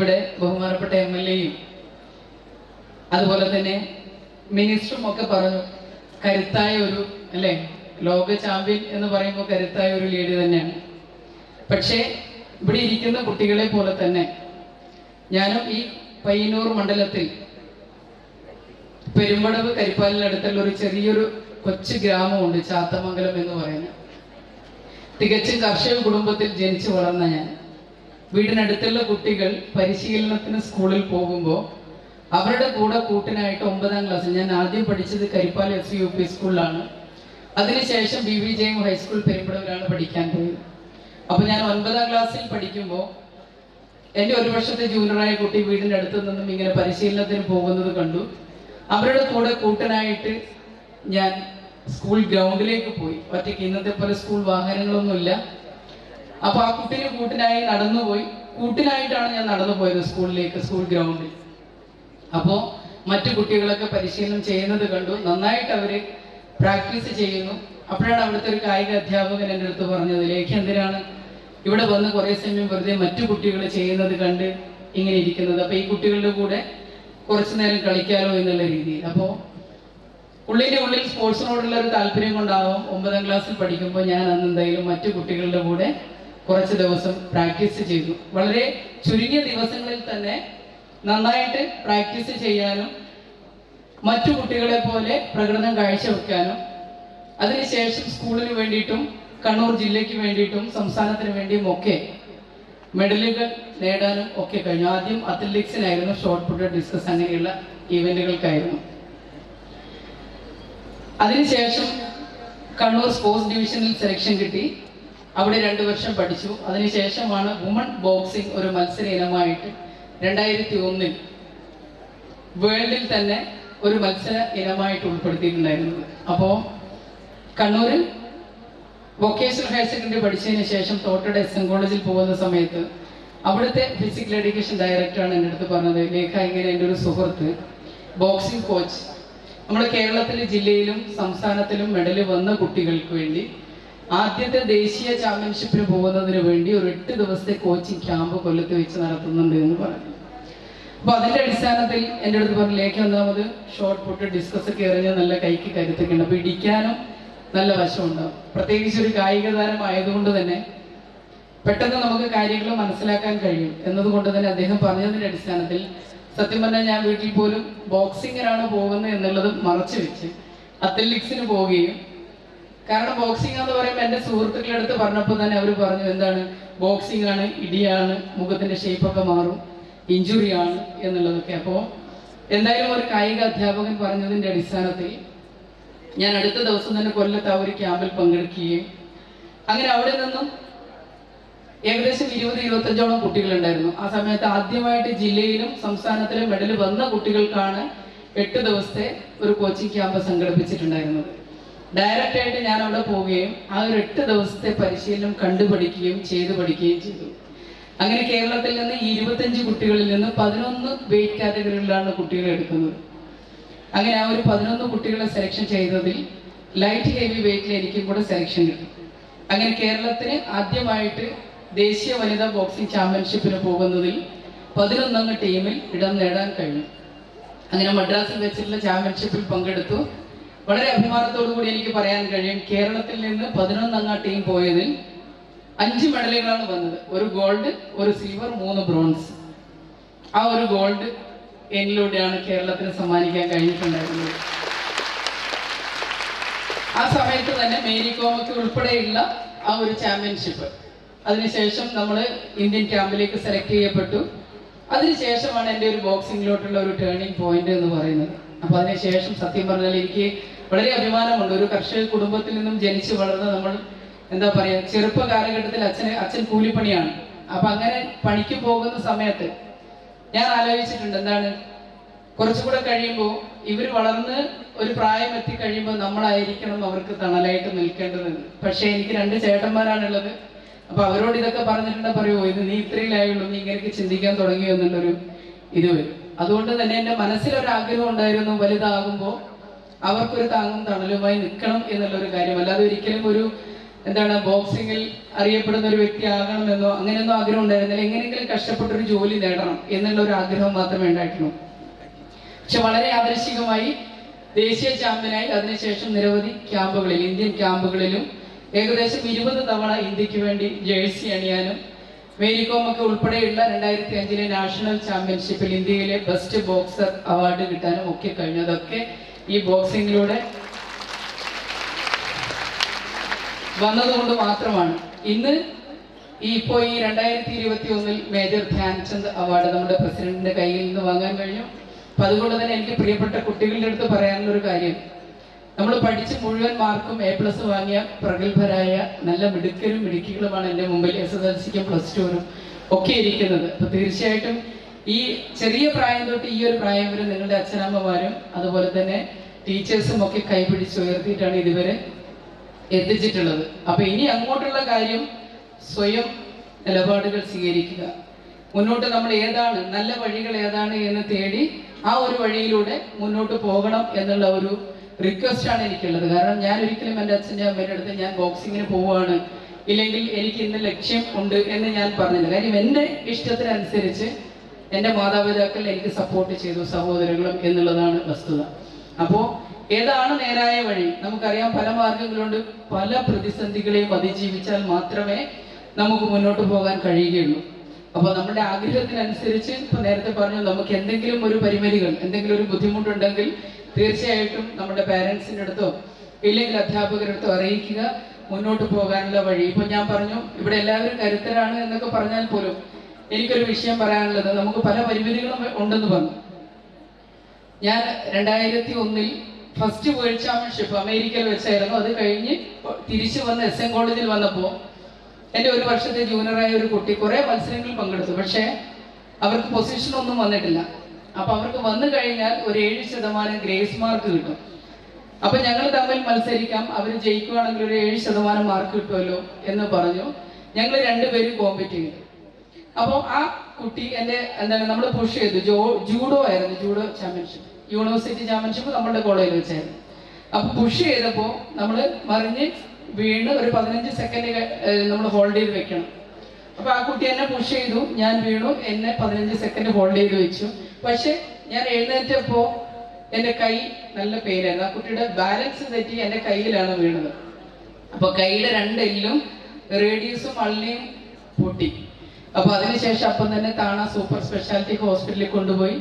ഇവിടെ ബഹുമാനപ്പെട്ട M L എയും അതുപോലെ തന്നെ മിനിസ്റ്ററും ഒക്കെ പറഞ്ഞു കരുത്തായ ഒരു അല്ലേ ലോക ചാമ്പ്യൻ എന്ന് പറയുമ്പോൾ കരുത്തായ ഒരു ലേഡി തന്നെയാണ്. പക്ഷേ ഇവിടെ ഇരിക്കുന്ന കുട്ടികളെ പോലെ തന്നെ ഞാനും ഈ പയ്യന്നൂർ മണ്ഡലത്തിൽ പെരുമ്പടവ് കരിപ്പാലിനടുത്തുള്ള ഒരു ചെറിയൊരു കൊച്ചു ഗ്രാമമുണ്ട് ചാത്തമംഗലം എന്ന് പറയുന്നത്. തികച്ചും കർഷക കുടുംബത്തിൽ ജനിച്ചു വളർന്ന ഞാൻ. വീടിനടുത്തുള്ള കുട്ടികൾ പരിശീലനത്തിന് സ്കൂളിൽ പോകുമ്പോൾ അവരുടെ കൂടെ കൂട്ടിനായിട്ട് ഒമ്പതാം ക്ലാസ്സിൽ ഞാൻ ആദ്യം പഠിച്ചത് കരിപ്പാൽ എസ് യു പി സ്കൂളിലാണ് അതിനുശേഷം B V Jayam high school പെരുമ്പടവിലാണ് പഠിക്കാൻ പോയത് അപ്പോൾ ഞാൻ ഒൻപതാം ക്ലാസ്സിൽ പഠിക്കുമ്പോൾ എന്റെ ഒരു വർഷത്തെ ജൂനിയറായ കുട്ടി വീടിന്റെ അടുത്ത് നിന്നും ഇങ്ങനെ പരിശീലനത്തിന് പോകുന്നത് കണ്ടു. അവരുടെ കൂടെ കൂട്ടനായിട്ട് ഞാൻ സ്കൂൾ ഗ്രൗണ്ടിലേക്ക് പോയി. ഒറ്റയ്ക്ക് ഇന്നത്തെ പോലെ സ്കൂൾ വാഹനങ്ങളൊന്നുമില്ല. അപ്പൊ ആ കുട്ടിനെ കൂട്ടിനായി നടന്നുപോയി. കൂട്ടിനായിട്ടാണ് ഞാൻ നടന്നു പോയത് സ്കൂളിലേക്ക് സ്കൂൾ ഗ്രൗണ്ടിൽ. അപ്പോൾ മറ്റു കുട്ടികളൊക്കെ പരിശീലനം ചെയ്യുന്നത് കണ്ടു. നന്നായിട്ട് അവർ പ്രാക്ടീസ് ചെയ്യുന്നു. അപ്പോഴാണ് അവിടുത്തെ ഒരു കായിക അധ്യാപകൻ എന്റെ അടുത്ത് പറഞ്ഞത് ലേഖ എന്തിനാണ് ഇവിടെ വന്ന് കുറേ സമയം വെറുതെ മറ്റു കുട്ടികൾ ചെയ്യുന്നത് കണ്ട് ഇങ്ങനെ ഇരിക്കുന്നത്? അപ്പോൾ ഈ കുട്ടികളുടെ കൂടെ കുറച്ചു നേരം കളിക്കാലോ എന്നുള്ള രീതിയിൽ. അപ്പോൾ ഉള്ളിന്റെ ഉള്ളിൽ സ്പോർട്സിനോടുള്ള ഒരു താല്പര്യം കൊണ്ടാവും ഒമ്പതാം ക്ലാസ്സിൽ പഠിക്കുമ്പോൾ ഞാൻ അന്ന് എന്തായാലും മറ്റു കുട്ടികളുടെ കൂടെ കുറച്ച് ദിവസം പ്രാക്ടീസ് ചെയ്തു. വളരെ ചുരുങ്ങിയ ദിവസങ്ങളിൽ തന്നെ നന്നായിട്ട് പ്രാക്ടീസ് ചെയ്യാനും മറ്റു കുട്ടികളെ പോലെ പ്രകടനം കാഴ്ചവെക്കാനും അതിനുശേഷം സ്കൂളിന് വേണ്ടിയിട്ടും കണ്ണൂർ ജില്ലയ്ക്ക് വേണ്ടിയിട്ടും സംസ്ഥാനത്തിന് വേണ്ടിയും ഒക്കെ മെഡലുകൾ നേടാനും ഒക്കെ കഴിഞ്ഞു. ആദ്യം അത്ലറ്റിക്സിനായിരുന്നു ഷോർട്ട് പുട്ട് ഡിസ്കസ് അങ്ങനെയുള്ള ഈവന്റുകൾക്കായിരുന്നു അതിനുശേഷം കണ്ണൂർ സ്പോർട്സ് ഡിവിഷനിൽ സെലക്ഷൻ കിട്ടി. അവിടെ രണ്ടു വർഷം പഠിച്ചു. അതിനുശേഷമാണ് വുമൺ ബോക്സിംഗ് ഒരു മത്സര ഇനമായിട്ട് രണ്ടായിരത്തി ഒന്നിൽ വേൾഡിൽ തന്നെ ഒരു മത്സര ഇനമായിട്ട് ഉൾപ്പെടുത്തിയിട്ടുണ്ടായിരുന്നത്. അപ്പോൾ കണ്ണൂരിൽ വൊക്കേഷണൽ ഹയർ സെക്കൻഡറി പഠിച്ചതിന് ശേഷം തോട്ടയുടെ എസ് എൻ കോളേജിൽ പോകുന്ന സമയത്ത് അവിടുത്തെ ഫിസിക്കൽ എഡ്യൂക്കേഷൻ ഡയറക്ടറാണ് എന്റെ അടുത്ത് പറഞ്ഞത് ലേഖ ഇങ്ങനെ എന്റെ ഒരു സുഹൃത്ത് ബോക്സിംഗ് കോച്ച് നമ്മുടെ കേരളത്തിലെ ജില്ലയിലും സംസ്ഥാനത്തിലും മെഡൽ വന്ന കുട്ടികൾക്ക് വേണ്ടി ആദ്യത്തെ ദേശീയ ചാമ്പ്യൻഷിപ്പിന് പോകുന്നതിന് വേണ്ടി ഒരു എട്ട് ദിവസത്തെ കോച്ചിങ് ക്യാമ്പ് കൊല്ലത്ത് വെച്ച് നടത്തുന്നുണ്ട് എന്ന് പറഞ്ഞു. അപ്പൊ അതിന്റെ അടിസ്ഥാനത്തിൽ എന്റെ അടുത്ത് പറഞ്ഞു ലേഖ ഒന്നാമത് ഷോർട്ട് പുട്ട് ഡിസ്കസ് ഒക്കെ എറിഞ്ഞ് നല്ല കൈക്ക് കരുത്തൊക്കെ ഉണ്ട്. അപ്പൊ ഇടിക്കാനും നല്ല വശമുണ്ടാവും പ്രത്യേകിച്ച് ഒരു കായിക താരം ആയതുകൊണ്ട് തന്നെ പെട്ടെന്ന് നമുക്ക് കാര്യങ്ങൾ മനസ്സിലാക്കാൻ കഴിയും. എന്നതുകൊണ്ട് തന്നെ അദ്ദേഹം പറഞ്ഞതിന്റെ അടിസ്ഥാനത്തിൽ സത്യം പറഞ്ഞാൽ ഞാൻ വീട്ടിൽ പോലും ബോക്സിങ്ങിനാണ് പോകുന്നത് എന്നുള്ളത് മറച്ചു വെച്ച് അത്ലറ്റിക്സിന് പോവുകയും കാരണം ബോക്സിംഗ് എന്ന് പറയുമ്പോൾ എന്റെ സുഹൃത്തുക്കളുടെ അടുത്ത് പറഞ്ഞപ്പോൾ തന്നെ അവർ പറഞ്ഞു എന്താണ്? ബോക്സിംഗ് ആണ് ഇടിയാണ് മുഖത്തിന്റെ ഷേപ്പൊക്കെ മാറും ഇഞ്ചുറി ആണ് എന്നുള്ളതൊക്കെ. അപ്പോൾ എന്തായാലും ഒരു കായിക അധ്യാപകൻ പറഞ്ഞതിന്റെ അടിസ്ഥാനത്തിൽ ഞാൻ അടുത്ത ദിവസം തന്നെ കൊല്ലത്ത് ആ ഒരു ക്യാമ്പിൽ പങ്കെടുക്കുകയും അങ്ങനെ അവിടെ നിന്നും ഏകദേശം ഇരുപത് ഇരുപത്തഞ്ചോളം കുട്ടികളുണ്ടായിരുന്നു. ആ സമയത്ത് ആദ്യമായിട്ട് ജില്ലയിലും സംസ്ഥാനത്തിലും മെഡൽ വന്ന കുട്ടികൾക്കാണ് എട്ട് ദിവസത്തെ ഒരു കോച്ചിങ് ക്യാമ്പ് സംഘടിപ്പിച്ചിട്ടുണ്ടായിരുന്നത്. ഡയറക്റ്റ് ആയിട്ട് ഞാൻ അവിടെ പോവുകയും ആ ഒരു എട്ട് ദിവസത്തെ പരിശീലനം കണ്ടുപഠിക്കുകയും ചെയ്തു പഠിക്കുകയും ചെയ്തു. അങ്ങനെ കേരളത്തിൽ നിന്ന് ഇരുപത്തഞ്ച് കുട്ടികളിൽ നിന്ന് പതിനൊന്ന് വെയിറ്റ് കാറ്റഗറികളിലാണ് കുട്ടികളെ എടുക്കുന്നത്. അങ്ങനെ ആ ഒരു പതിനൊന്ന് കുട്ടികളെ സെലക്ഷൻ ചെയ്തതിൽ ലൈറ്റ് ഹെവി വെയിറ്റിൽ എനിക്കും കൂടെ സെലക്ഷൻ കിട്ടി. അങ്ങനെ കേരളത്തിന് ആദ്യമായിട്ട് ദേശീയ വനിതാ ബോക്സിംഗ് ചാമ്പ്യൻഷിപ്പിന് പോകുന്നതിൽ പതിനൊന്നംഗ ടീമിൽ ഇടം നേടാൻ കഴിഞ്ഞു. അങ്ങനെ മദ്രാസിൽ വെച്ചിട്ടുള്ള ചാമ്പ്യൻഷിപ്പിൽ പങ്കെടുത്തു. വളരെ അഭിമാനത്തോടു കൂടി എനിക്ക് പറയാൻ കഴിയും. കേരളത്തിൽ നിന്ന് പതിനൊന്നംഗ ടീം പോയതിൽ അഞ്ച് മെഡലുകളാണ് വന്നത്. ഒരു ഗോൾഡ് ഒരു സിൽവർ മൂന്ന് ബ്രോൺസ് ആ ഒരു ഗോൾഡ് എന്നിലൂടെയാണ് കേരളത്തിന് സമ്മാനിക്കാൻ കഴിഞ്ഞിട്ടുണ്ടായിരുന്നത്. ആ സമയത്ത് തന്നെ മേരി കോമയ്ക്ക് ഉൾപ്പെടെയുള്ള ആ ഒരു ചാമ്പ്യൻഷിപ്പ് അതിനുശേഷം നമ്മൾ ഇന്ത്യൻ ക്യാമ്പിലേക്ക് സെലക്ട് ചെയ്യപ്പെട്ടു. അതിനുശേഷമാണ് എന്റെ ഒരു ബോക്സിങ്ങിലോട്ടുള്ള ഒരു ടേണിംഗ് പോയിന്റ് എന്ന് പറയുന്നത്. അപ്പൊ അതിനുശേഷം സത്യം പറഞ്ഞാൽ എനിക്ക് വളരെ അഭിമാനമുണ്ട്. ഒരു കർഷക കുടുംബത്തിൽ നിന്നും ജനിച്ച് വളർന്ന നമ്മൾ എന്താ പറയാ ചെറുപ്പ കാലഘട്ടത്തിൽ അച്ഛന് അച്ഛൻ കൂലിപ്പണിയാണ്. അപ്പൊ അങ്ങനെ പണിക്ക് പോകുന്ന സമയത്ത് ഞാൻ ആലോചിച്ചിട്ടുണ്ട് എന്താണ് കുറച്ചുകൂടെ കഴിയുമ്പോൾ ഇവർ വളർന്ന് ഒരു പ്രായം എത്തി കഴിയുമ്പോൾ നമ്മളായിരിക്കണം അവർക്ക് തണലായിട്ട് നിൽക്കേണ്ടത് പക്ഷെ എനിക്ക് രണ്ട് ചേട്ടന്മാരാണുള്ളത്. അപ്പൊ അവരോട് ഇതൊക്കെ പറഞ്ഞിട്ടുണ്ടെങ്കിൽ പറയുമോ ഇത് നീ ഇത്രയിലായുള്ളൂ നീ ഇങ്ങനെ ചിന്തിക്കാൻ തുടങ്ങിയോ? എന്നുള്ളൊരു ഇത് വരും. അതുകൊണ്ട് തന്നെ എന്റെ മനസ്സിലൊരു ആഗ്രഹം ഉണ്ടായിരുന്നു വലുതാകുമ്പോൾ അവർക്കൊരു താങ്ങും തണലുമായി നിൽക്കണം എന്നുള്ള ഒരു കാര്യം. അല്ലാതെ ഒരിക്കലും ഒരു എന്താണ് ബോക്സിങ്ങിൽ അറിയപ്പെടുന്ന ഒരു വ്യക്തി ആകണമെന്നോ അങ്ങനെയൊന്നും ആഗ്രഹം ഉണ്ടായിരുന്നില്ല. എങ്ങനെയെങ്കിലും കഷ്ടപ്പെട്ട ഒരു ജോലി നേടണം എന്നുള്ള ഒരു ആഗ്രഹം മാത്രമേ ഉണ്ടായിട്ടുള്ളൂ. പക്ഷെ വളരെ ആദർശികമായി ദേശീയ ചാമ്പ്യനായി അതിനുശേഷം നിരവധി ക്യാമ്പുകളിൽ ഇന്ത്യൻ ക്യാമ്പുകളിലും ഏകദേശം ഇരുപത് തവണ ഇന്ത്യയ്ക്ക് വേണ്ടി ജേഴ്സി അണിയാനും മേരികോം ഒക്കെ ഉൾപ്പെടെയുള്ള രണ്ടായിരത്തി അഞ്ചിലെ നാഷണൽ ചാമ്പ്യൻഷിപ്പിൽ ഇന്ത്യയിലെ ബെസ്റ്റ് ബോക്സർ അവാർഡ് കിട്ടാനും ഒക്കെ കഴിഞ്ഞു. അതൊക്കെ ഈ ബോക്സിങ്ങിലൂടെ വന്നതുകൊണ്ട് മാത്രമാണ്. ഇന്ന് ഈ ഇപ്പോ ഈ രണ്ടായിരത്തി ഇരുപത്തി ഒന്നിൽ മേജർ ധ്യാൻചന്ദ് അവാർഡ് നമ്മുടെ പ്രസിഡന്റിന്റെ കയ്യിൽ നിന്ന് വാങ്ങാൻ കഴിഞ്ഞു. അപ്പൊ അതുകൊണ്ട് തന്നെ എനിക്ക് പ്രിയപ്പെട്ട കുട്ടികളുടെ അടുത്ത് പറയാനുള്ള ഒരു കാര്യം. നമ്മൾ പഠിച്ച് മുഴുവൻ മാർക്കും എ പ്ലസ് വാങ്ങിയ പ്രഗത്ഭരായ നല്ല മിടുക്കരും മിടുക്കികളുമാണ് എന്റെ മുമ്പിൽ എസ് എസ് എൽ സിക്കും പ്ലസ് ടുവിനും ഒക്കെ ഇരിക്കുന്നത്. അപ്പൊ തീർച്ചയായിട്ടും ഈ ചെറിയ പ്രായം തൊട്ട് ഈ ഒരു പ്രായം വരെ നിങ്ങളുടെ അച്ഛനമ്മമാരും അതുപോലെ തന്നെ ടീച്ചേഴ്സും ഒക്കെ കൈപിടിച്ച് ഉയർത്തിയിട്ടാണ് ഇതുവരെ എത്തിച്ചിട്ടുള്ളത്. അപ്പൊ ഇനി അങ്ങോട്ടുള്ള കാര്യം സ്വയം നിലപാടുകൾ സ്വീകരിക്കുക. മുന്നോട്ട് നമ്മൾ ഏതാണ് നല്ല വഴികൾ ഏതാണ് എന്ന് തേടി ആ ഒരു വഴിയിലൂടെ മുന്നോട്ട് പോകണം എന്നുള്ള ഒരു റിക്വസ്റ്റ് ആണ് എനിക്കുള്ളത്. കാരണം ഞാൻ ഒരിക്കലും എന്റെ അച്ഛന്റെ അമ്മയുടെ അടുത്ത് ഞാൻ ബോക്സിങ്ങിന് പോവുകയാണ്. ഇല്ലെങ്കിൽ എനിക്ക് ഇന്ന് ലക്ഷ്യം ഉണ്ട് എന്ന് ഞാൻ പറഞ്ഞില്ല. കാര്യം എന്റെ ഇഷ്ടത്തിനനുസരിച്ച് എന്റെ മാതാപിതാക്കൾ എനിക്ക് സപ്പോർട്ട് ചെയ്തു സഹോദരങ്ങളും എന്നുള്ളതാണ് വസ്തുത. അപ്പോൾ ഏതാണ് നേരായ വഴി? നമുക്കറിയാം പല മാർഗങ്ങളുണ്ട്. പല പ്രതിസന്ധികളെയും അതിജീവിച്ചാൽ മാത്രമേ നമുക്ക് മുന്നോട്ട് പോകാൻ കഴിയുകയുള്ളൂ. അപ്പൊ നമ്മുടെ ആഗ്രഹത്തിനനുസരിച്ച് ഇപ്പൊ നേരത്തെ പറഞ്ഞു നമുക്ക് എന്തെങ്കിലും ഒരു പരിമിതികൾ എന്തെങ്കിലും ഒരു ബുദ്ധിമുട്ടുണ്ടെങ്കിൽ തീർച്ചയായിട്ടും നമ്മുടെ പേരൻസിന്റെ അടുത്തോ ഇല്ലെങ്കിൽ അധ്യാപകരുടെ അടുത്തോ അറിയിക്കുക മുന്നോട്ട് പോകാനുള്ള വഴി. ഇപ്പൊ ഞാൻ പറഞ്ഞു ഇവിടെ എല്ലാവരും കരുത്തരാണ് എന്നൊക്കെ പറഞ്ഞാൽ പോലും എനിക്കൊരു വിഷയം പറയാനുള്ളത് നമുക്ക് പല പരിമിതികളും ഉണ്ടെന്ന് പറഞ്ഞു. ഞാൻ രണ്ടായിരത്തി ഒന്നിൽ ഫസ്റ്റ് വേൾഡ് ചാമ്പ്യൻഷിപ്പ് അമേരിക്കയിൽ വെച്ചായിരുന്നു. അത് കഴിഞ്ഞ് തിരിച്ചു വന്ന് എസ് എൻ കോളേജിൽ വന്നപ്പോൾ എന്റെ ഒരു വർഷത്തെ ജൂനിയറായ ഒരു കുട്ടി കുറേ മത്സരങ്ങളിൽ പങ്കെടുത്തു. പക്ഷേ അവർക്ക് പൊസിഷൻ ഒന്നും വന്നിട്ടില്ല. അപ്പോൾ അവർക്ക് വന്നു കഴിഞ്ഞാൽ ഒരു ഏഴ് ശതമാനം ഗ്രേസ് മാർക്ക് കിട്ടും. അപ്പോൾ ഞങ്ങൾ തമ്മിൽ മത്സരിക്കാം. അവർ ജയിക്കുകയാണെങ്കിൽ ഒരു ഏഴ് ശതമാനം മാർക്ക് കിട്ടുമല്ലോ എന്ന് പറഞ്ഞു. ഞങ്ങൾ രണ്ടുപേരും കോമ്പറ്റ് ചെയ്തു. അപ്പോൾ ആ കുട്ടി എന്നെ എന്താണ് നമ്മൾ പുഷ് ചെയ്തു. ജോ ജൂഡോ ആയിരുന്നു ജൂഡോ ചാമ്പ്യൻഷിപ്പ് യൂണിവേഴ്സിറ്റി ചാമ്പ്യൻഷിപ്പ് നമ്മളുടെ കോളേജിൽ വെച്ചായിരുന്നു. അപ്പൊ പുഷ് ചെയ്തപ്പോൾ നമ്മൾ മറിഞ്ഞ് വീണ് ഒരു പതിനഞ്ച് സെക്കൻഡ് നമ്മൾ ഹോൾഡ് ചെയ്ത് വെക്കണം. അപ്പൊ ആ കുട്ടി എന്നെ പുഷ് ചെയ്തു. ഞാൻ വീണു എന്നെ പതിനഞ്ച് സെക്കൻഡ് ഹോൾഡ് ചെയ്ത് വെച്ചു. പക്ഷെ ഞാൻ എഴുന്നേറ്റപ്പോ എന്റെ കൈ നല്ല പെയിനായിരുന്നു. ആ കുട്ടിയുടെ ബാലൻസ് തെറ്റി എന്റെ കയ്യിലാണ് വീണത്. അപ്പൊ രണ്ട് എല്ലും റേഡിയസും അള്ളിയും പൊട്ടി. അപ്പൊ അതിനുശേഷം അപ്പം തന്നെ താണ സൂപ്പർ സ്പെഷ്യാലിറ്റി ഹോസ്പിറ്റലിൽ കൊണ്ടുപോയി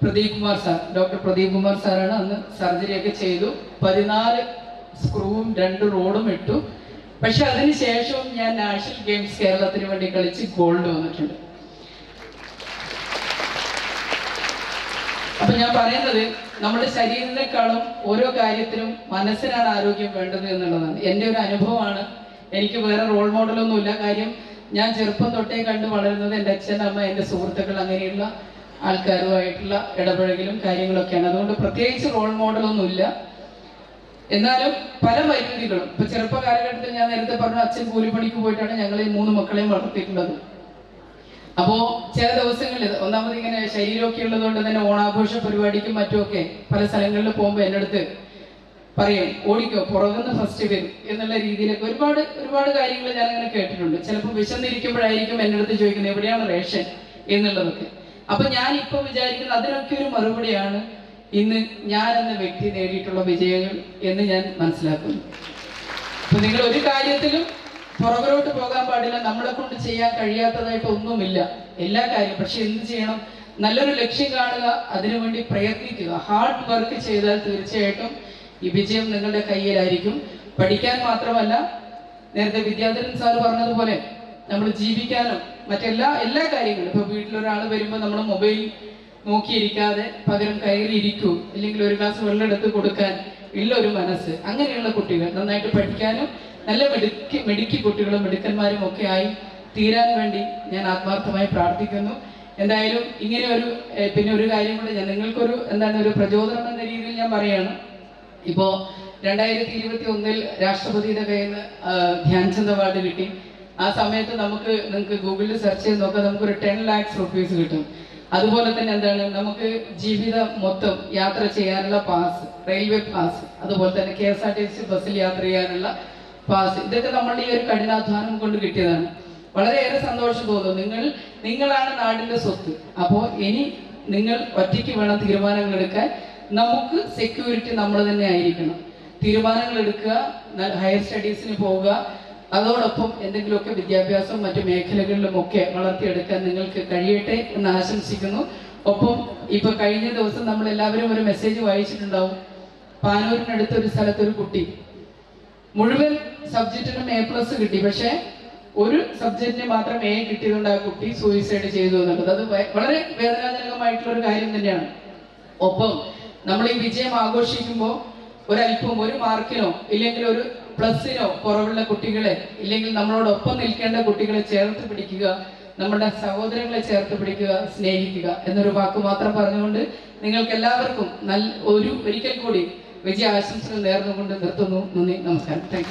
പ്രദീപ് കുമാർ സാർ ഡോക്ടർ പ്രദീപ് കുമാർ സാറാണ് അന്ന് സർജറി ഒക്കെ ചെയ്തു. പതിനാല് സ്ക്രൂവും രണ്ട് റോഡും ഇട്ടു. പക്ഷെ അതിനുശേഷവും ഞാൻ നാഷണൽ ഗെയിംസ് കേരളത്തിന് വേണ്ടി കളിച്ച് ഗോൾഡ് വന്നിട്ടുണ്ട്. അപ്പൊ ഞാൻ പറയുന്നത് നമ്മുടെ ശരീരത്തെക്കാളും ഓരോ കാര്യത്തിലും മനസ്സിനാണ് ആരോഗ്യം വേണ്ടത് എന്നുള്ളതാണ്. എന്റെ ഒരു അനുഭവമാണ്. എനിക്ക് വേറെ റോൾ മോഡലൊന്നുമില്ല കാര്യം ഞാൻ ചെറുപ്പം തൊട്ടേ കണ്ട് വളരുന്നത് എന്റെ അച്ഛൻ അമ്മ എന്റെ സുഹൃത്തുക്കൾ അങ്ങനെയുള്ള ആൾക്കാരുമായിട്ടുള്ള ഇടപഴകലും കാര്യങ്ങളൊക്കെയാണ്. അതുകൊണ്ട് പ്രത്യേകിച്ച് റോൾ മോഡലൊന്നുമില്ല എന്നാലും പല വൈദ്യുതികളും ഇപ്പൊ ചെറുപ്പ കാലഘട്ടത്തിൽ ഞാൻ നേരത്തെ പറഞ്ഞു അച്ഛൻ കൂലിപ്പണിക്ക് പോയിട്ടാണ് ഞങ്ങൾ ഈ മൂന്ന് മക്കളെയും വളർത്തിയിട്ടുള്ളത്. അപ്പോ ചില ദിവസങ്ങളിൽ ഒന്നാമത് ഇങ്ങനെ ശരീരമൊക്കെ ഉള്ളതുകൊണ്ട് തന്നെ ഓണാഘോഷ പരിപാടിക്കും മറ്റുമൊക്കെ പല സ്ഥലങ്ങളിൽ പോകുമ്പോൾ എന്റെ അടുത്ത് പറയും ഓടിക്കോ പുറകുന്ന് ഫസ്റ്റ് വരും എന്നുള്ള രീതിയിലൊക്കെ ഒരുപാട് ഒരുപാട് കാര്യങ്ങൾ ഞാൻ അങ്ങനെ കേട്ടിട്ടുണ്ട്. ചിലപ്പോൾ വിശന്നിരിക്കുമ്പോഴായിരിക്കും എന്റെ അടുത്ത് ചോദിക്കുന്നത് എവിടെയാണ് റേഷൻ? എന്നുള്ളതൊക്കെ. അപ്പൊ ഞാൻ ഇപ്പൊ വിചാരിക്കുന്നത് അതിനൊക്കെ ഒരു മറുപടിയാണ് ഇന്ന് ഞാൻ എന്ന വ്യക്തി നേടിയിട്ടുള്ള വിജയങ്ങൾ എന്ന് ഞാൻ മനസ്സിലാക്കുന്നു. അപ്പൊ നിങ്ങൾ ഒരു കാര്യത്തിലും പുറകിലോട്ട് പോകാൻ പാടില്ല. നമ്മളെ കൊണ്ട് ചെയ്യാൻ കഴിയാത്തതായിട്ട് ഒന്നുമില്ല. എല്ലാ കാര്യവും. പക്ഷെ എന്ത് ചെയ്യണം? നല്ലൊരു ലക്ഷ്യം കാണുക അതിനുവേണ്ടി പ്രയത്നിക്കുക. ഹാർഡ് വർക്ക് ചെയ്താൽ തീർച്ചയായിട്ടും ഈ വിജയം നിങ്ങളുടെ കയ്യിലായിരിക്കും. പഠിക്കാൻ മാത്രമല്ല നേരത്തെ വിദ്യാധരൻ സാർ പറഞ്ഞതുപോലെ നമ്മൾ ജീവിക്കാനും മറ്റെല്ലാ എല്ലാ കാര്യങ്ങളും. ഇപ്പൊ വീട്ടിലൊരാൾ വരുമ്പോൾ നമ്മൾ മൊബൈൽ നോക്കിയിരിക്കാതെ പകരം കയറി ഇരിക്കൂ അല്ലെങ്കിൽ ഒരു ഗ്ലാസ് വെള്ളം എടുത്ത് കൊടുക്കാൻ ഉള്ള ഒരു മനസ്സ്. അങ്ങനെയുള്ള കുട്ടികൾ നന്നായിട്ട് പഠിക്കാനും നല്ല മിടുക്കി മിടുക്കി കുട്ടികളും മിടുക്കന്മാരും ഒക്കെ ആയി തീരാൻ വേണ്ടി ഞാൻ ആത്മാർത്ഥമായി പ്രാർത്ഥിക്കുന്നു. എന്തായാലും ഇങ്ങനെ ഒരു പിന്നെ ഒരു കാര്യം കൂടെ ഞാൻ നിങ്ങൾക്കൊരു എന്താണ് ഒരു പ്രചോദനം എന്ന രീതിയിൽ ഞാൻ പറയാണ്. ഇപ്പോ രണ്ടായിരത്തി ഇരുപത്തി ഒന്നിൽ രാഷ്ട്രപതിയുടെ നിന്ന് ധ്യാൻചന്ദ് അവാർഡ് കിട്ടി. ആ സമയത്ത് നമുക്ക് നിങ്ങൾക്ക് ഗൂഗിളിൽ സെർച്ച് ചെയ്ത് നോക്കാം നമുക്ക് ഒരു ടെൻ ലാക്സ് റുപ്പീസ് കിട്ടും. അതുപോലെ തന്നെ എന്താണ് നമുക്ക് ജീവിതം മൊത്തം യാത്ര ചെയ്യാനുള്ള പാസ് റെയിൽവേ പാസ് അതുപോലെ തന്നെ K S R T C ബസ്സിൽ യാത്ര ചെയ്യാനുള്ള പാസ് ഇതൊക്കെ നമ്മളുടെ ഈ ഒരു കഠിനാധ്വാനം കൊണ്ട് കിട്ടിയതാണ്. വളരെയേറെ സന്തോഷം തോന്നുന്നു. നിങ്ങൾ നിങ്ങളാണ് നാടിന്റെ സ്വത്ത്. അപ്പോൾ ഇനി നിങ്ങൾ ഒറ്റയ്ക്ക് വേണം തീരുമാനങ്ങൾ എടുക്കാൻ. നമുക്ക് സെക്യൂരിറ്റി നമ്മൾ തന്നെ ആയിരിക്കണം. തീരുമാനങ്ങൾ എടുക്കുക ഹയർ സ്റ്റഡീസിന് പോവുക. അതോടൊപ്പം എന്തെങ്കിലുമൊക്കെ വിദ്യാഭ്യാസം മറ്റു മേഖലകളിലും ഒക്കെ വളർത്തിയെടുക്കാൻ നിങ്ങൾക്ക് കഴിയട്ടെ എന്ന് ആശംസിക്കുന്നു. ഒപ്പം ഇപ്പൊ കഴിഞ്ഞ ദിവസം നമ്മൾ എല്ലാവരും ഒരു മെസ്സേജ് വായിച്ചിട്ടുണ്ടാവും. പാനൂരിനടുത്ത് ഒരു സ്ഥലത്ത് ഒരു കുട്ടി. മുഴുവൻ സബ്ജക്റ്റിനും എ പ്ലസ് കിട്ടി. പക്ഷെ ഒരു സബ്ജക്റ്റിന് മാത്രം എ കിട്ടിയതുകൊണ്ട് ആ കുട്ടി സൂയിസൈഡ് ചെയ്തു എന്നുള്ളത്. അത് വളരെ വേദനാജനകമായിട്ടുള്ള ഒരു കാര്യം തന്നെയാണ്. ഒപ്പം നമ്മൾ ഈ വിജയം ആഘോഷിക്കുമ്പോൾ ഒരല്പം ഒരു മാർക്കിനോ ഇല്ലെങ്കിൽ ഒരു പ്ലസ്സിനോ കുറവുള്ള കുട്ടികളെ ഇല്ലെങ്കിൽ നമ്മളോടൊപ്പം നിൽക്കേണ്ട കുട്ടികളെ ചേർത്ത് പിടിക്കുക നമ്മുടെ സഹോദരങ്ങളെ ചേർത്ത് പിടിക്കുക സ്നേഹിക്കുക എന്നൊരു വാക്ക് മാത്രം പറഞ്ഞുകൊണ്ട് നിങ്ങൾക്ക് എല്ലാവർക്കും നല്ല ഒരു ഒരിക്കൽ കൂടി വിജയ ആശംസകൾ നേർന്നുകൊണ്ട് നിർത്തുന്നു. നന്ദി നമസ്കാരം. താങ്ക്